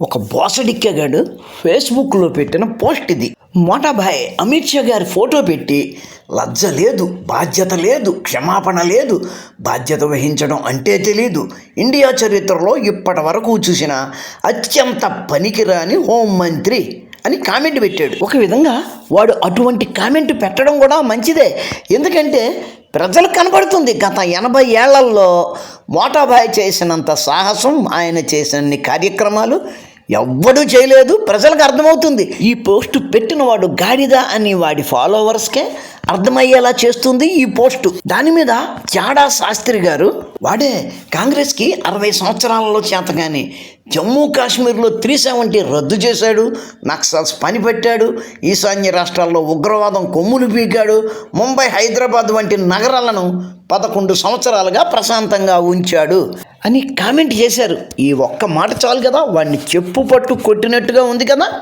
ఒక బోసడిక్కగాడు ఫేస్బుక్లో పెట్టిన పోస్ట్ ఇది. మోటాబాయ్ అమిత్ షా గారి ఫోటో పెట్టి లజ్జ లేదు బాధ్యత లేదు క్షమాపణ లేదు బాధ్యత వహించడం అంటే తెలీదు. ఇండియా చరిత్రలో ఇప్పటి వరకు చూసిన అత్యంత పనికిరాని హోంమంత్రి అని కామెంట్ పెట్టాడు. ఒక విధంగా వాడు అటువంటి కామెంట్ పెట్టడం కూడా మంచిదే. ఎందుకంటే ప్రజలకు కనబడుతుంది గత ఎనభై ఏళ్ళలో మోటాబాయ్ చేసినంత సాహసం ఆయన చేసినన్ని కార్యక్రమాలు ఎవ్వడూ చేయలేదు ప్రజలకు అర్థమవుతుంది. ఈ పోస్ట్ పెట్టిన వాడు గాడిద అని వాడి ఫాలోవర్స్కే అర్థమయ్యేలా చేస్తుంది ఈ పోస్టు. దాని మీద చాడా శాస్త్రి గారు వాడే కాంగ్రెస్కి అరవై సంవత్సరాలలో చేతగాని జమ్మూ కాశ్మీర్లో త్రీ సెవెంటీ రద్దు చేశాడు నక్సల్స్ పని పెట్టాడు ఈశాన్య రాష్ట్రాల్లో ఉగ్రవాదం కొమ్ములు పీకాడు ముంబై హైదరాబాద్ వంటి నగరాలను పదకొండు సంవత్సరాలుగా ప్రశాంతంగా ఉంచాడు. అని కామెంట్ చేశారు. ఈ ఒక్క మాట చాలు కదా వాడిని చెప్పు పట్టు కొట్టినట్టుగా ఉంది కదా?